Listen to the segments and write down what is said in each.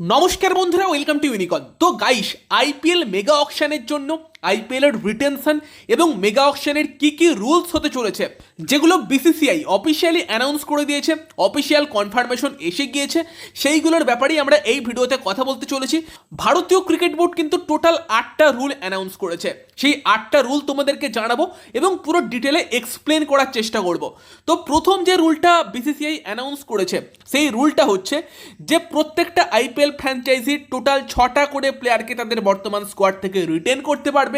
নমস্কার বন্ধুরা welcome to ইউনিকন তো গাইস আইপিএল মেগা অকশনের জন্য আইপিএল এর রিটেনশন এবং মেগা অকশনের কি কি রুলস হতে চলেছে, যেগুলো বিসিসিআই অফিসিয়ালি অ্যানাউন্স করে দিয়েছে অফিসিয়াল কনফার্মেশন এসে গিয়েছে, সেইগুলোর ব্যাপারেই আমরা এই ভিডিওতে কথা বলতে চলেছি। ভারতীয় ক্রিকেট বোর্ড কিন্তু টোটাল আটটা রুল অ্যানাউন্স করেছে। সেই আটটা রুল তোমাদেরকে জানাব এবং পুরো ডিটেলে এক্সপ্লেন করার চেষ্টা করব। তো প্রথম যে রুলটা বিসিসিআই অ্যানাউন্স করেছে, সেই রুলটা হচ্ছে যে প্রত্যেকটা আইপিএল ফ্র্যাঞ্চাইজি টোটাল ছটা করে প্লেয়ারকে তাদের বর্তমান স্কোয়াড থেকে রিটেন করতে পারবে।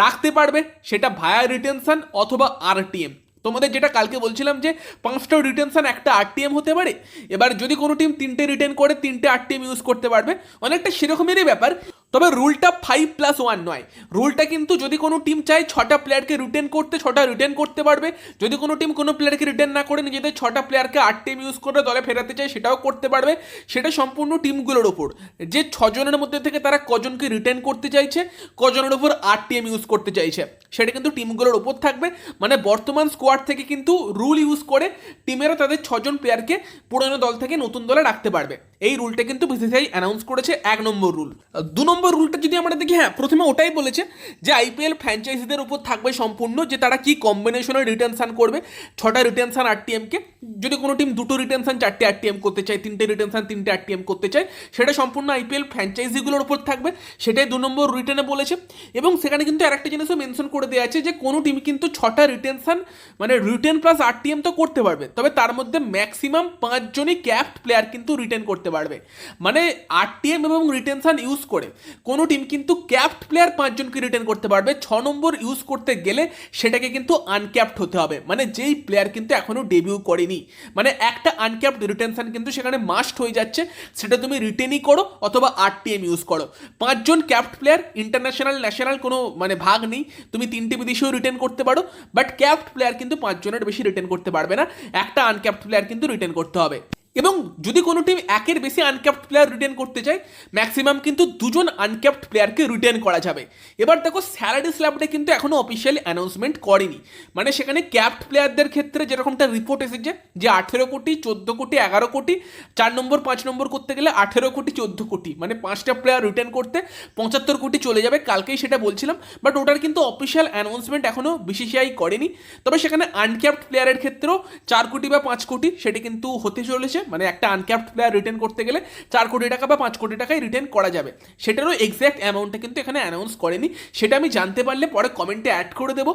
রাখতে পারবে, সেটা ভায়া রিটেনশন অথবা আরটিএম তোমাদের যেটা কালকে বলছিলাম যে পাঁচটা রিটেনশন একটা আরটিএম হতে পারে। এবার যদি কোনো টিম তিনটে রিটেন করে, তিনটে আরটিএম ইউজ করতে পারবে, অনেকটা সেরকমেরই ব্যাপার। তবে রুলটা ফাইভ প্লাস ওয়ান নয়। রুলটা কিন্তু যদি কোনো টিম চায় ছটা প্লেয়ারকে রিটেন করতে, ছটা রিটেন করতে পারবে। যদি কোনো টিম কোনো প্লেয়ারকে রিটেন না করে, নিজেদের ছটা প্লেয়ারকে আট টিম ইউজ করে দলে ফেরাতে চায়, সেটাও করতে পারবে। সেটা সম্পূর্ণ টিমগুলোর ওপর। যে ছজনের মধ্যে থেকে তারা কজনকে রিটেন করতে চাইছে, কজনের ওপর আট টিম ইউজ করতে চাইছে, সেটা কিন্তু টিমগুলোর ওপর থাকবে। মানে বর্তমান স্কোয়াড থেকে কিন্তু রুল ইউজ করে টিমেরা তাদের ছজন প্লেয়ারকে পুরনো দল থেকে নতুন দলে রাখতে পারবে। এই রুলটা কিন্তু বিসিসিআই অ্যানাউন্স করেছে এক নম্বর রুল দু নম্বর রুলটা যদি আমরা দেখি হ্যাঁ প্রথমে ওটাই বলেছে যে আইপিএল ফ্র্যাঞ্চাইজিদের উপর থাকবে সম্পূর্ণ যে তারা কি কম্বিনেশনে রিটেনশন করবে। ছটা রিটেনশন আরটিএমকে যদি কোনো টিম দুটো রিটেনশন চারটে আরটিএম করতে চায়, তিনটে রিটেনশন তিনটে আরটিএম করতে চায়, সেটা সম্পূর্ণ আইপিএল ফ্র্যাঞ্চাইজিগুলোর উপর থাকবে। সেটাই দু নম্বর রিটেনে বলেছে। এবং সেখানে কিন্তু আরেকটা জিনিসও মেনশন করে দেওয়া আছে যে, কোনো টিম কিন্তু ছটা রিটেনশন মানে রিটেন প্লাস আরটিএম তো করতে পারবে। তবে তার মধ্যে ম্যাক্সিমাম পাঁচজনই ক্যাপ্ট প্লেয়ার কিন্তু রিটেন করতে পারবে। মানে আরটিএম এবং রিটেনশন ইউজ করে, কোনো টিম কিন্তু ক্যাপ্ট প্লেয়ার পাঁচজনকে রিটেন করতে পারবে। ছ নম্বর ইউজ করতে গেলে সেটাকে কিন্তু আনক্যাপ্ট হতে হবে। মানে যেই প্লেয়ার কিন্তু এখনও ডেবিউ করেনি মানে একটা আনক্যাপড রিটেনশন কিন্তু সেখানে মাস্ট হয়ে যাচ্ছে। সেটা তুমি রিটেনই করো অথবা আরটিএম ইউজ করো। পাঁচজন ক্যাপড প্লেয়ার ইন্টারন্যাশনাল ন্যাশনাল কোনো মানে ভাগ নেই। তুমি তিনটি বিদেশেও রিটেন করতে পারো। বাট ক্যাপড প্লেয়ার কিন্তু পাঁচজনের বেশি রিটেন করতে পারবে না। একটা আনক্যাপড প্লেয়ার কিন্তু রিটেন করতে হবে। এবং যদি কোনো টিম একের বেশি আনক্যাপ্ট প্লেয়ার রিটেন করতে চায় ম্যাক্সিমাম কিন্তু দুজন আনক্যাপ্ট প্লেয়ারকে রিটেন করা যাবে। এবার দেখো স্যালারি স্ল্যাবটা কিন্তু এখনও অফিসিয়ালি অ্যানাউন্সমেন্ট করেনি। মানে সেখানে ক্যাপ্ট প্লেয়ারদের ক্ষেত্রে যেরকমটা রিপোর্ট এসেছে, যে আঠেরো কোটি, চোদ্দ কোটি, এগারো কোটি, চার নম্বর, পাঁচ নম্বর করতে গেলে আঠেরো কোটি, চোদ্দ কোটি মানে পাঁচটা প্লেয়ার রিটেন করতে পঁচাত্তর কোটি চলে যাবে। কালকেই সেটা বলছিলাম বাট ওটার কিন্তু অফিসিয়াল অ্যানাউন্সমেন্ট এখনও বিসিসিআই করেনি। তবে সেখানে আনক্যাপ্ট প্লেয়ারের ক্ষেত্রেও চার কোটি বা পাঁচ কোটি সেটা কিন্তু হতে চলেছে। মানে একটা আনক্যাপ্ট প্লেয়ার রিটার্ন করতে গেলে চার কোটি টাকা বা পাঁচ কোটি টাকায় রিটার্ন করা যাবে। সেটারও এক্স্যাক্ট অ্যামাউন্টটা কিন্তু এখানে অ্যানাউন্স করেনি। সেটা আমি জানতে পারলে পরে কমেন্টে অ্যাড করে দেবো।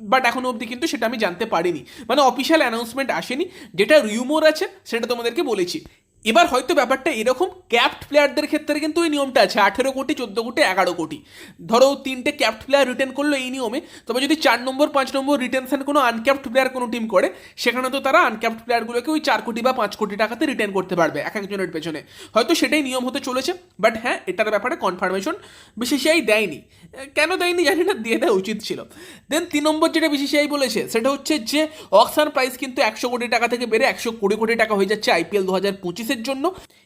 বাট এখনও অবধি কিন্তু সেটা আমি জানতে পারিনি। মানে অফিসিয়াল অ্যানাউন্সমেন্ট আসেনি। যেটা রিউমোর আছে, সেটা তোমাদেরকে বলেছি। এবার হয়তো ব্যাপারটা এরকম ক্যাপ্ট প্লেয়ারদের ক্ষেত্রে কিন্তু এই নিয়মটা আছে। আঠেরো কোটি, চোদ্দ কোটি, এগারো কোটি। ধরো তিনটে ক্যাপ্ট প্লেয়ার রিটার্ন করল এই নিয়মে, তবে যদি চার নম্বর, পাঁচ নম্বর রিটেনশন কোনো আনক্যাপ্ট প্লেয়ার কোনো টিম করে, সেখানে তো তারা আনক্যাপ্ট প্লেয়ারগুলোকে ওই চার কোটি বা পাঁচ কোটি টাকাতে রিটার্ন করতে পারবে এক একজনের পেছনে। হয়তো সেটাই নিয়ম হতে চলেছে বাট হ্যাঁ এটার ব্যাপারে কনফার্মেশন বিসিসিআই দেয়নি। কেন দেয়নি জানি না, দিয়ে দেওয়া উচিত ছিল। দেন তিন নম্বর যেটা বিসিসিআই বলেছে, সেটা হচ্ছে যে অকশন প্রাইস কিন্তু একশো কোটি টাকা থেকে বেড়ে একশো কুড়ি কোটি টাকা হয়ে যাচ্ছে আইপিএল দু হাজার পঁচিশ। পঁচিশের জন্য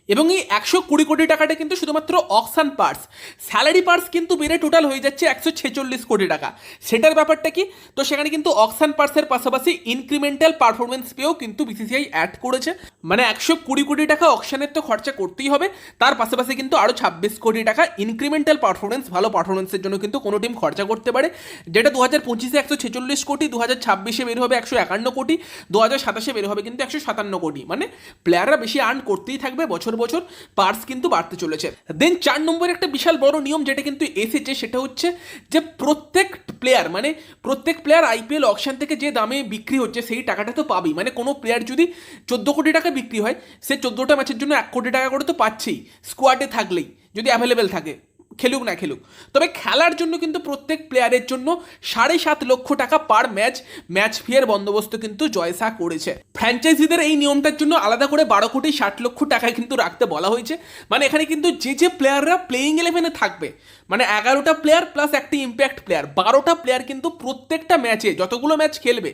এবং এই একশো কুড়ি কোটি টাকাটা কিন্তু শুধুমাত্র অকশন পার্স স্যালারি পার্স কিন্তু বেড়ে টোটাল হয়ে যাচ্ছে একশো ছেচল্লিশ কোটি টাকা। সেটার ব্যাপারটা কি? তো সেখানে কিন্তু অকশন পার্সের পাশাপাশি ইনক্রিমেন্টাল পারফরমেন্স পেয়েও কিন্তু বিসিসিআই অ্যাড করেছে। মানে একশো কুড়ি কোটি টাকা অকশনের তো খরচা করতেই হবে। তার পাশাপাশি কিন্তু আরও ছাব্বিশ কোটি টাকা ইনক্রিমেন্টাল পারফরমেন্স ভালো পারফরমেন্সের জন্য কিন্তু কোনো টিম খরচা করতে পারে। যেটা দু হাজার পঁচিশে একশো ছেচল্লিশ কোটি দু হাজার ছাব্বিশে বের হবে একশো একান্ন কোটি দু হাজার সাতাশে বের হবে কিন্তু একশো সাতান্ন কোটি। মানে প্লেয়াররা বেশি আর্ন করতেই থাকবে, বছর বছর বছর পার্স কিন্তু বাড়তে চলেছে। দেন চার নম্বর একটা বিশাল বড় নিয়ম যেটা কিন্তু এসেছে সেটা হচ্ছে যে প্রত্যেক প্লেয়ার মানে প্রত্যেক প্লেয়ার আইপিএল অকশন থেকে যে দামে বিক্রি হচ্ছে সেই টাকাটা তো পাবেই। মানে কোনো প্লেয়ার যদি চোদ্দ কোটি টাকা বিক্রি হয়, সে চোদ্দোটা ম্যাচের জন্য এক কোটি টাকা করে তো পাচ্ছেই। স্কোয়াডে থাকলেই, যদি অ্যাভেলেবেল থাকে। খেলুক না খেলুক। তবে খেলার জন্য কিন্তু প্রত্যেক প্লেয়ারের জন্য সাড়ে সাত লক্ষ টাকা পার ম্যাচ ম্যাচ ফিয়ের বন্দোবস্ত কিন্তু জয়সা করেছে। ফ্র্যাঞ্চাইজিদের এই নিয়মটার জন্য আলাদা করে বারো কোটি, ষাট লক্ষ টাকা কিন্তু রাখতে বলা হয়েছে। মানে এখানে কিন্তু যে যে প্লেয়াররা প্লেয়িং ইলেভেনে থাকবে মানে এগারোটা প্লেয়ার প্লাস একটি ইম্প্যাক্ট প্লেয়ার বারোটা প্লেয়ার কিন্তু প্রত্যেকটা ম্যাচে যতগুলো ম্যাচ খেলবে,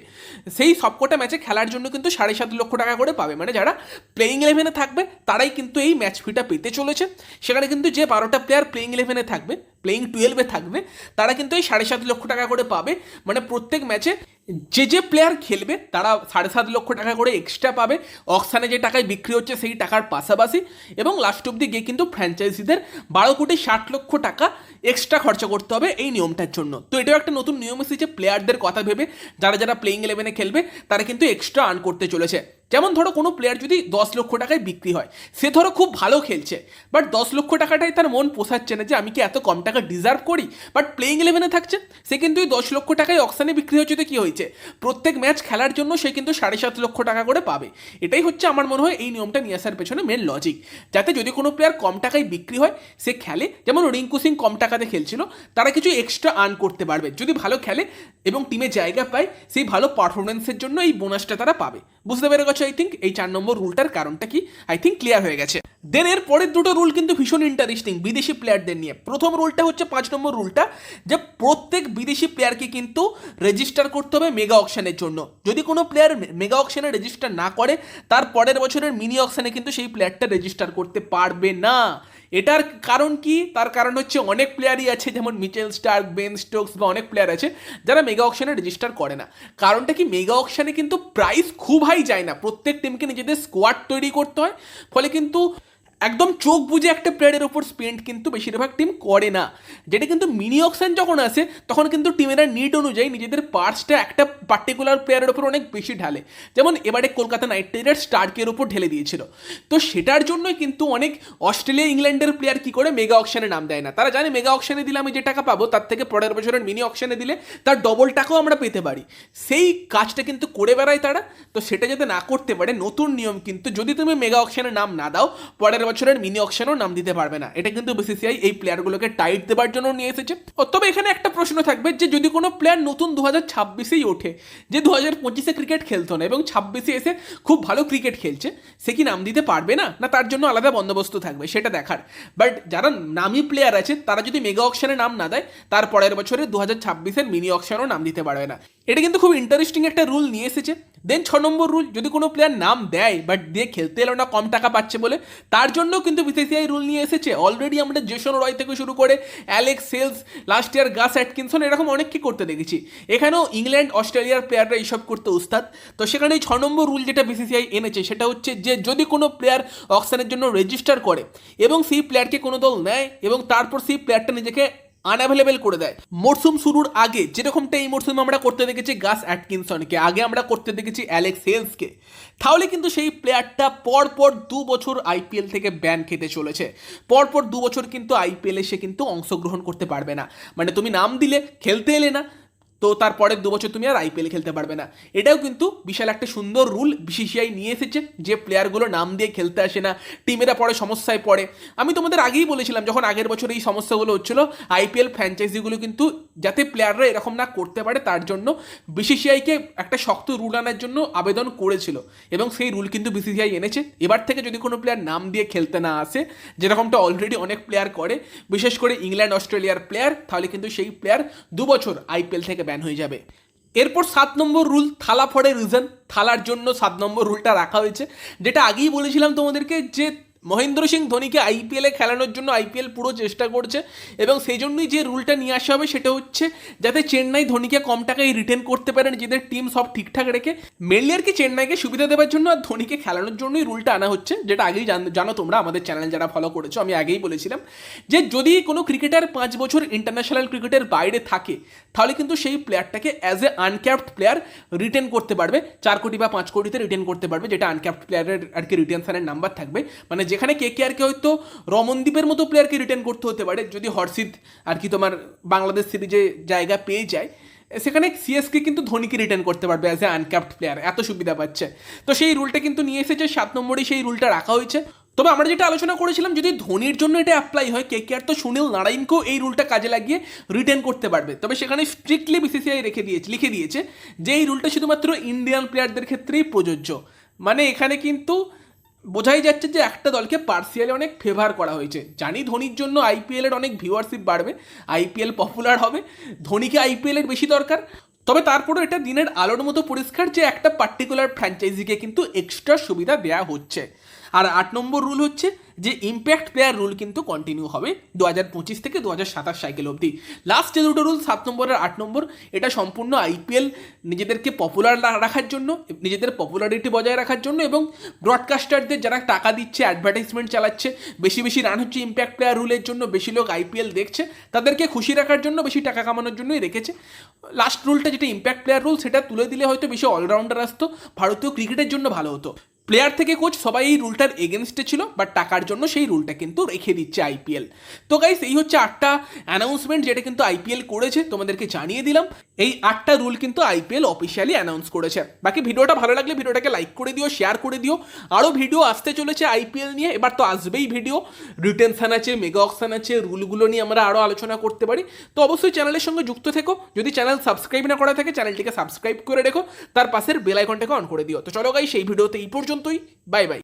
সেই সবকটা ম্যাচে খেলার জন্য কিন্তু সাড়ে সাত লক্ষ টাকা করে পাবে। মানে যারা প্লেয়িং ইলেভেনে থাকবে, তারাই কিন্তু এই ম্যাচ ফিটা পেতে চলেছে। সেখানে কিন্তু যে বারোটা প্লেয়ার প্লেয়িং ইলেভেনে থাকবে প্লেইং টুয়েলভে থাকবে, তারা কিন্তু এই সাড়ে সাত লক্ষ টাকা করে পাবে। মানে প্রত্যেক ম্যাচে যে যে প্লেয়ার খেলবে, তারা সাড়ে সাত লক্ষ টাকা করে এক্সট্রা পাবে। অকশানে যে টাকায় বিক্রি হচ্ছে, সেই টাকার পাশাপাশি। এবং লাস্ট অব্দি গিয়ে কিন্তু ফ্র্যাঞ্চাইজিদের বারো কোটি ষাট লক্ষ টাকা এক্সট্রা খরচা করতে হবে এই নিয়মটার জন্য। তো এটাও একটা নতুন নিয়ম এসেছে প্লেয়ারদের কথা ভেবে, যারা যারা প্লেইং ইলেভেনে খেলবে, তারা কিন্তু এক্সট্রা আর্ন করতে চলেছে। যেমন ধরো কোনো প্লেয়ার যদি দশ লক্ষ টাকায় বিক্রি হয়, সে ধরো খুব ভালো খেলছে বাট দশ লক্ষ টাকাটাই তার মন পোষাচ্ছে না যে আমি কি এত কম টাকা ডিজার্ভ করি? বাট প্লেইং ইলেভেনে থাকছে, সে কিন্তু এই দশ লক্ষ টাকায় অকশানে বিক্রি হচ্ছে তো কী হয়েছে? প্রত্যেক ম্যাচ খেলার জন্য সে কিন্তু সাড়ে সাত লক্ষ টাকা করে পাবে। এটাই হচ্ছে আমার মনে হয় এই নিয়মটা নিয়ে আসার পেছনে মেন লজিক যাতে যদি কোনো প্লেয়ার কম টাকায় বিক্রি হয়, সে খেলে, যেমন রিঙ্কু সিং কম টাকাতে খেলছিল, তারা কিছু এক্সট্রা আর্ন করতে পারবে। যদি ভালো খেলে এবং টিমে জায়গা পায়, সেই ভালো পারফরমেন্সের জন্য এই বোনাসটা তারা পাবে। বুঝতে পেরে গেছো আই থিঙ্ক এই চার নম্বর রুলটার কারণটা কি? আই থিঙ্ক ক্লিয়ার হয়ে গেছে। দেন এর পরের দুটো রুল কিন্তু ভীষণ ইন্টারেস্টিং বিদেশি প্লেয়ারদের নিয়ে। প্রথম রুলটা হচ্ছে পাঁচ নম্বর রুলটা যে প্রত্যেক বিদেশি প্লেয়ারকে কিন্তু রেজিস্টার করতে হবে মেগা অকশনের জন্য। যদি কোনো প্লেয়ার মেগা অকশনে রেজিস্টার না করে, তার পরের বছরের মিনি অকশনে কিন্তু সেই প্লেয়ারটা রেজিস্টার করতে পারবে না। এটার কারণ কি? তার কারণ হচ্ছে অনেক প্লেয়ারই আছে, যেমন মিচেল স্টার্ক, বেন স্টোকস বা অনেক প্লেয়ার আছে, যারা মেগা অকশনে রেজিস্টার করে না। কারণটা কি? মেগা অকশনে কিন্তু প্রাইস খুব হাই যায় না। প্রত্যেক টিমকে নিজেদের স্কোয়াড তৈরি করতে হয়। ফলে কিন্তু একদম চোখ বুঝে একটা প্লেয়ারের ওপর স্পেন্ড কিন্তু বেশিরভাগ টিম করে না। যেটা কিন্তু মিনি অকশন যখন আসে, তখন কিন্তু টিমেরা নিড অনুযায়ী নিজেদের পার্টসটা একটা পার্টিকুলার প্লেয়ারের ওপর অনেক বেশি ঢালে। যেমন এবারে কলকাতা নাইট রাইডার্স স্টার্কের ওপর ঢেলে দিয়েছিল। তো সেটার জন্যই কিন্তু অনেক অস্ট্রেলিয়া ইংল্যান্ডের প্লেয়ার কি করে মেগা অকশনে নাম দেয় না। তারা জানে মেগা অকশনে দিলে আমি যে টাকা পাবো, তার থেকে পরের বছরের মিনি অকশনে দিলে তার ডবল টাকাও আমরা পেতে পারি। সেই কাজটা কিন্তু করে বেড়ায় তারা। তো সেটা যাতে না করতে পারে, নতুন নিয়ম কিন্তু যদি তুমি মেগা অকশনের নাম না দাও, পরের বছরের মিনি অকশনও নাম দিতে পারবে না। এটা কিন্তু বিসিসিআই এই প্লেয়ারগুলোকে টাইট দেবার জন্য নিয়ে এসেছে। তবে এখানে একটা প্রশ্ন থাকবে যে যদি কোনো প্লেয়ার নতুন দু হাজার ছাব্বিশেই ওঠে, যে দু হাজার পঁচিশে ক্রিকেট খেলতো না এবং ছাব্বিশে এসে খুব ভালো ক্রিকেট খেলছে, সে কি নাম দিতে পারবে না? না, তার জন্য আলাদা বন্দোবস্ত থাকবে, সেটা দেখার। বাট যারা নামি প্লেয়ার আছে, তারা যদি মেগা অকশনে নাম না দেয়, তার পরের বছরে দু হাজার ছাব্বিশের মিনি অকশনও নাম দিতে পারবে না। এটা কিন্তু খুব ইন্টারেস্টিং একটা রুল নিয়ে এসেছে। দেন ছ নম্বর রুল যদি কোনো প্লেয়ার নাম দেয় বাট দিয়ে খেলতে এলো না, কম টাকা পাচ্ছে বলে, তার জন্য কিন্তু বিসিসিআই রুল নিয়ে এসেছে। অলরেডি আমরা জেসন রয় থেকে শুরু করে অ্যালেক্স সেলস লাস্ট ইয়ার গাস অ্যাটকিনসন এরকম অনেককে করতে দেখেছি। এখানেও ইংল্যান্ড অস্ট্রেলিয়ার প্লেয়াররা এইসব করতে উস্তাদ। তো সেখানে এই ছ নম্বর রুল যেটা বিসিসিআই এনেছে, সেটা হচ্ছে যে, যদি কোনো প্লেয়ার অকশনের জন্য রেজিস্টার করে এবং সেই প্লেয়ারকে কোনো দল নেয় এবং তারপর সেই প্লেয়ারটা নিজেকে আনঅ্যাভেলেবেল করে দেয়। মরসুম শুরুর আগে যেরকমটা এই মরসুমে আমরা করতে দেখেছি গাস অ্যাটকিনসনকে, আগে আমরা করতে দেখেছি অ্যালেক্স হেলসকে তাহলে কিন্তু সেই প্লেয়ারটা পরপর দু বছর আইপিএল থেকে ব্যান খেতে চলেছে। পরপর দু বছর কিন্তু আইপিএলে সে কিন্তু অংশগ্রহণ করতে পারবে না। মানে তুমি নাম দিলে, খেলতে এলে না। তো তারপরের দু বছর তুমি আর আইপিএল খেলতে পারবে না। এটাও কিন্তু বিশাল একটা সুন্দর রুল বিসিসিআই নিয়ে এসেছে যে প্লেয়ারগুলো নাম দিয়ে খেলতে আসে না টিমেরা পরে সমস্যায় পড়ে। আমি তোমাদের আগেই বলেছিলাম, যখন আগের বছর এই সমস্যাগুলো হচ্ছিল আইপিএল ফ্র্যাঞ্চাইজিগুলো কিন্তু যাতে প্লেয়াররা এরকম না করতে পারে, তার জন্য বিসিসিআইকে একটা শক্ত রুল আনার জন্য আবেদন করেছিল। এবং সেই রুল কিন্তু বিসিসিআই এনেছে। এবার থেকে যদি কোনো প্লেয়ার নাম দিয়ে খেলতে না আসে, যেরকমটা অলরেডি অনেক প্লেয়ার করে, বিশেষ করে ইংল্যান্ড অস্ট্রেলিয়ার প্লেয়ার তাহলে কিন্তু সেই প্লেয়ার দু বছর আইপিএল থেকে ব্যান হয়ে যাবে। এরপর সাত নম্বর রুল থালা ফড়ে রিজন থালার জন্য সাত নম্বর রুলটা রাখা হয়েছে। যেটা আগেই বলেছিলাম তোমাদেরকে যে মহেন্দ্র সিং ধোনিকে আইপিএলে খেলানোর জন্য আইপিএল পুরো চেষ্টা করছে এবং সেই জন্যই যে রুলটা নিয়ে আসা হবে সেটা হচ্ছে যাতে চেন্নাই ধোনিকে কম টাকায় রিটেন করতে পারে নিজেদের টিম সব ঠিকঠাক রেখে। মেনলি আর কি চেন্নাইকে সুবিধা দেওয়ার জন্য আর ধোনিকে খেলানোর জন্যই রুলটা আনা হচ্ছে, যেটা আগেই জানো তোমরা, আমাদের চ্যানেল যারা ফলো করেছ, আমি আগেই বলেছিলাম যে যদি কোনো ক্রিকেটার পাঁচ বছর ইন্টারন্যাশনাল ক্রিকেটের বাইরে থাকে, তাহলে কিন্তু সেই প্লেয়ারটাকে as a uncapped player retain করতে পারবে। চার কোটি বা পাঁচ কোটিতে রিটেন করতে পারবে, যেটা আনক্যাপ্ট প্লেয়ারের আর কি রিটেনশনের নাম্বার থাকবে। মানে যেখানে কে কে আর কে হয়তো রমনদ্বীপের মতো প্লেয়ারকে রিটেন করতে হতে পারে, যদি হর্ষিত আর কি তোমার বাংলাদেশ সিরিজে জায়গা পেয়ে যায়, সেখানে সিএসকে কিন্তু ধোনিকে রিটার্ন করতে পারবে অ্যাজ এ আনক্যাপ্ট প্লেয়ার এত সুবিধা পাচ্ছে। তো সেই রুলটা কিন্তু নিয়ে এসেছে, সাত নম্বরেই সেই রুলটা রাখা হয়েছে। তবে আমরা যেটা আলোচনা করেছিলাম, যদি ধোনির জন্য এটা অ্যাপ্লাই হয় কে কে আর তো সুনীল নারায়ণকেও এই রুলটা কাজে লাগিয়ে রিটার্ন করতে পারবে। তবে সেখানে স্ট্রিক্টলি বিসিসিআই রেখে দিয়েছে, লিখে দিয়েছে যে এই রুলটা শুধুমাত্র ইন্ডিয়ান প্লেয়ারদের ক্ষেত্রেই প্রযোজ্য। মানে এখানে কিন্তু বোঝাই যাচ্ছে যে একটা দলকে পার্সিয়ালি অনেক ফেভার করা হয়েছে। জানি ধোনির জন্য আইপিএলের অনেক ভিউয়ারশিপ বাড়বে আইপিএল পপুলার হবে, ধোনিকে আইপিএলের বেশি দরকার। তবে তারপরেও এটা দিনের আলোর মতো পরিষ্কার যে একটা পার্টিকুলার ফ্র্যাঞ্চাইজিকে কিন্তু এক্সট্রা সুবিধা দেয়া হচ্ছে। আর আট নম্বর রুল হচ্ছে যে ইম্প্যাক্ট প্লেয়ার রুল কিন্তু কন্টিনিউ হবে দু হাজার পঁচিশ থেকে দু হাজার সাতাশ সাইকেল অবধি। লাস্ট যে দুটো রুল সাত নম্বর আর আট নম্বর, এটা সম্পূর্ণ আইপিএল নিজেদেরকে পপুলার রাখার জন্য, নিজেদের পপুলারিটি বজায় রাখার জন্য এবং ব্রডকাস্টারদের যারা টাকা দিচ্ছে অ্যাডভার্টাইজমেন্ট চালাচ্ছে, বেশি বেশি রান হচ্ছে ইম্প্যাক্ট প্লেয়ার রুলের জন্য, বেশি লোক আইপিএল দেখছে, তাদেরকে খুশি রাখার জন্য, বেশি টাকা কামানোর জন্যই রেখেছে। লাস্ট রুলটা যেটা ইম্প্যাক্ট প্লেয়ার রুল সেটা তুলে দিলে হয়তো বেশি অলরাউন্ডার আসতো, ভারতীয় ক্রিকেটের জন্য ভালো হতো। প্লেয়ার থেকে কোচ সবাই এই রুলটার এগেনস্টে ছিল বাট টাকার জন্য সেই রুলটা কিন্তু রেখে দিচ্ছে আইপিএল তো গাইস এই হচ্ছে আটটা অ্যানাউন্সমেন্ট যেটা কিন্তু আইপিএল করেছে, তোমাদেরকে জানিয়ে দিলাম। এই আটটা রুল কিন্তু আইপিএল অফিসিয়ালি অ্যানাউন্স করেছে। বাকি ভিডিওটা ভালো লাগলে ভিডিওটাকে লাইক করে দিও শেয়ার করে দিও। আরও ভিডিও আসতে চলেছে আইপিএল নিয়ে, এবার তো আসবেই ভিডিও রিটেনশন আছে মেগা অকশন আছে রুলগুলো নিয়ে আমরা আরও আলোচনা করতে পারি। তো অবশ্যই চ্যানেলের সঙ্গে যুক্ত থেকো। যদি চ্যানেল সাবস্ক্রাইব না করা থাকে চ্যানেলটিকে সাবস্ক্রাইব করে রেখো। তার পাশের বেল আইকনটাকে অন করে দিও। তো চলো গাই সেই ভিডিওতে এই পর্যন্তই বাই বাই।